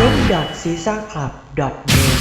w w w d c s a c l u b n e t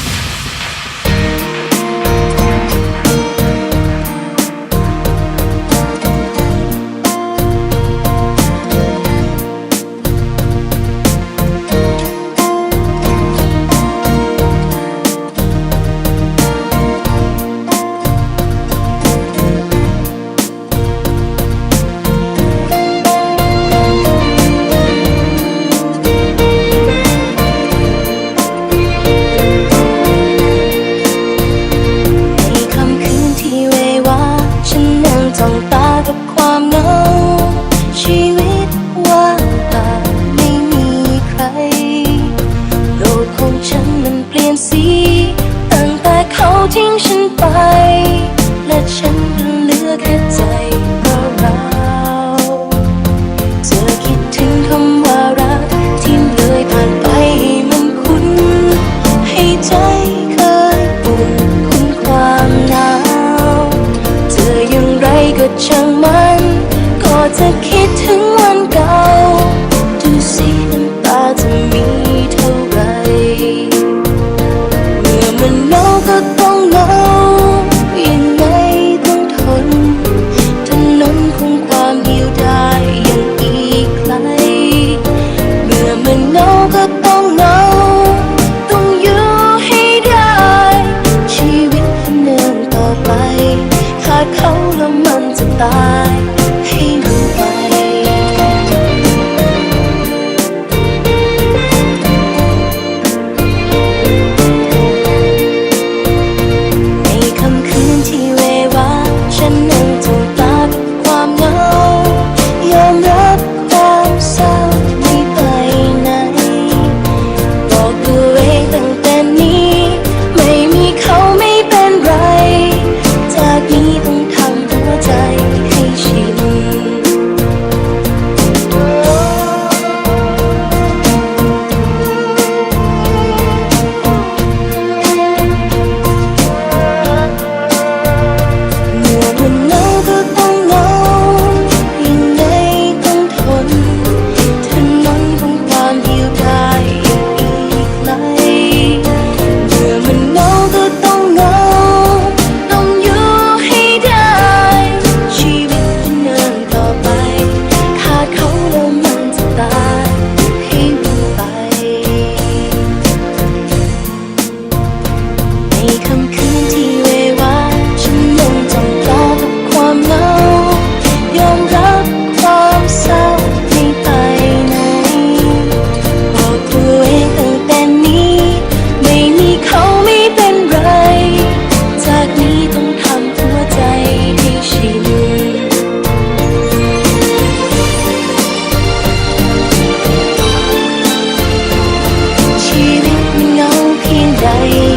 ก็ช่างมัน ก็จะคิดถึง นจะตายให้มันไปในคำคืนที่เววาฉันนั่งจ้องตา I.